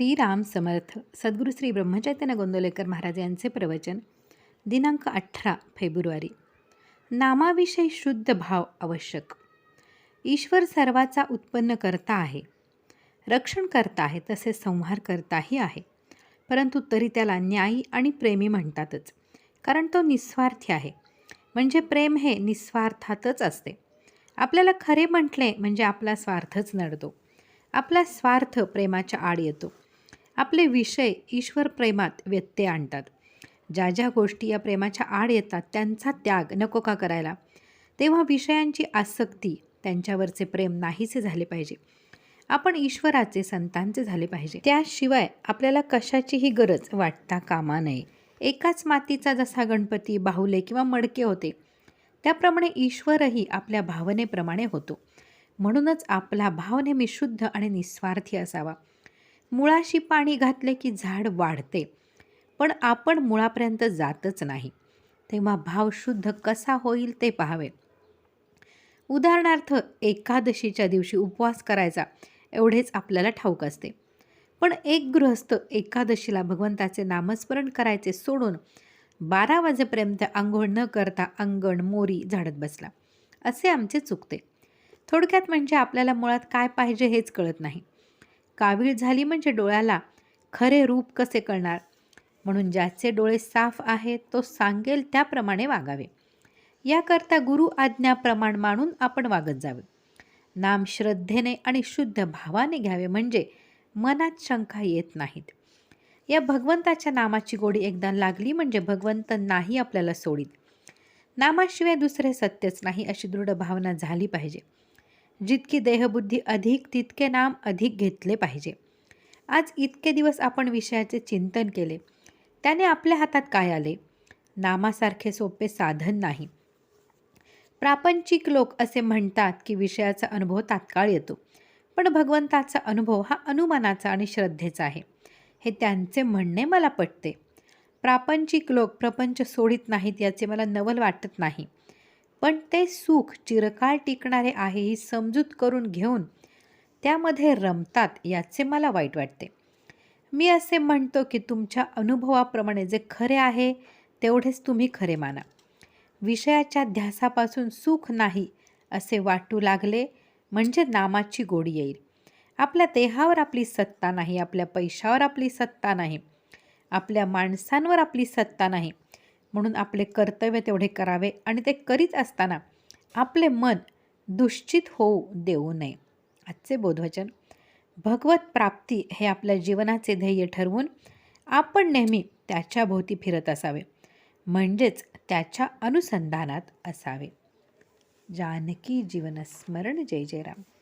श्रीराम समर्थ सद्गुरू श्री ब्रह्मचैतन्य गोंदोलेकर महाराज यांचे प्रवचन दिनांक अठरा फेब्रुवारी. नामाविषयी शुद्ध भाव आवश्यक. ईश्वर सर्वाचा उत्पन्न करता आहे रक्षण करता आहे तसेच संहार करताही आहे. परंतु तरी त्याला न्यायी आणि प्रेमी म्हणतातच कारण तो निस्वार्थी आहे. म्हणजे प्रेम हे निस्वार्थातच असते. आपल्याला खरे म्हटले म्हणजे आपला स्वार्थच नडतो. आपला स्वार्थ प्रेमाच्या आड येतो. आपले विषय ईश्वर प्रेमात व्यत्यय आणतात. ज्या ज्या गोष्टी या प्रेमाच्या आड येतात त्यांचा त्याग नको का करायला? तेव्हा विषयांची आसक्ती त्यांच्यावरचे प्रेम नाहीसे झाले पाहिजे. आपण ईश्वराचे संतांचे झाले पाहिजे. त्याशिवाय आपल्याला कशाचीही गरज वाटता कामा नये. एकाच मातीचा जसा गणपती बाहुले किंवा मडके होते त्याप्रमाणे ईश्वरही आपल्या भावनेप्रमाणे होतो. म्हणूनच आपला भाव नेहमी शुद्ध आणि निस्वार्थी असावा. मुळाशी पाणी घातले की झाड वाढते. पण आपण मुळापर्यंत जातच नाही. तेव्हा भाव शुद्ध कसा होईल ते पाहावे. उदाहरणार्थ एकादशीच्या दिवशी उपवास करायचा एवढेच आपल्याला ठाऊक असते. पण एक गृहस्थ एकादशीला भगवंताचे नामस्मरण करायचे सोडून बारा वाजेपर्यंत आंघोळ न करता अंगण मोरी झाडत बसला. असे आमचे चुकते. थोडक्यात म्हणजे आपल्याला मुळात काय पाहिजे हेच कळत नाही. कावीळ झाली म्हणजे डोळ्याला खरे रूप कसे कळणार? म्हणून ज्याचे डोळे साफ आहेत तो सांगेल त्याप्रमाणे वागावे. याकरता गुरु आज्ञा प्रमाण मानून आपण वागत जावे. नाम श्रद्धेने आणि शुद्ध भावाने घ्यावे म्हणजे मनात शंका येत नाहीत. या भगवंताच्या नामाची गोडी एकदा लागली म्हणजे भगवंत नाही आपल्याला सोडीत. नामाशिवाय दुसरे सत्यच नाही अशी दृढ भावना झाली पाहिजे. जितकी देहबुद्धी अधिक तितके नाम अधिक घेतले पाहिजे. आज इतके दिवस आपण विषयाचे चिंतन केले. त्याने आपल्या हातात काय आले? नामासारखे सोपे साधन नाही. प्रापंचिक लोक असे म्हणतात की विषयाचा अनुभव तात्काळ येतो. पण भगवंताचा अनुभव हा अनुमानाचा आणि श्रद्धेचा आहे. हे त्यांचे म्हणणे मला पटते. प्रापंचिक लोक प्रपंच सोडित नाहीत याचे मला नवल वाटत नाही. पण ते सुख चिरकाळ टिकणारे आहे ही समजूत करून घेऊन त्यामध्ये रमतात याचे मला वाईट वाटते. मी असे म्हणतो की तुमच्या अनुभवाप्रमाणे जे खरे आहे तेवढेच तुम्ही खरे माना. विषयाच्या ध्यासापासून सुख नाही असे वाटू लागले म्हणजे नामाची गोडी येईल. आपल्या देहावर आपली सत्ता नाही आपल्या पैशावर आपली सत्ता नाही आपल्या माणसांवर आपली सत्ता नाही. म्हणून आपले कर्तव्य तेवढे करावे आणि ते करीत असताना आपले मन दुश्चित होऊ देऊ नये. आजचे बोधवचन. भगवत प्राप्ती हे आपल्या जीवनाचे ध्येय ठरवून आपण नेहमी त्याच्या भोवती फिरत असावे. म्हणजेच त्याच्या अनुसंधानात असावे. जानकी जीवनस्मरण. जय जय राम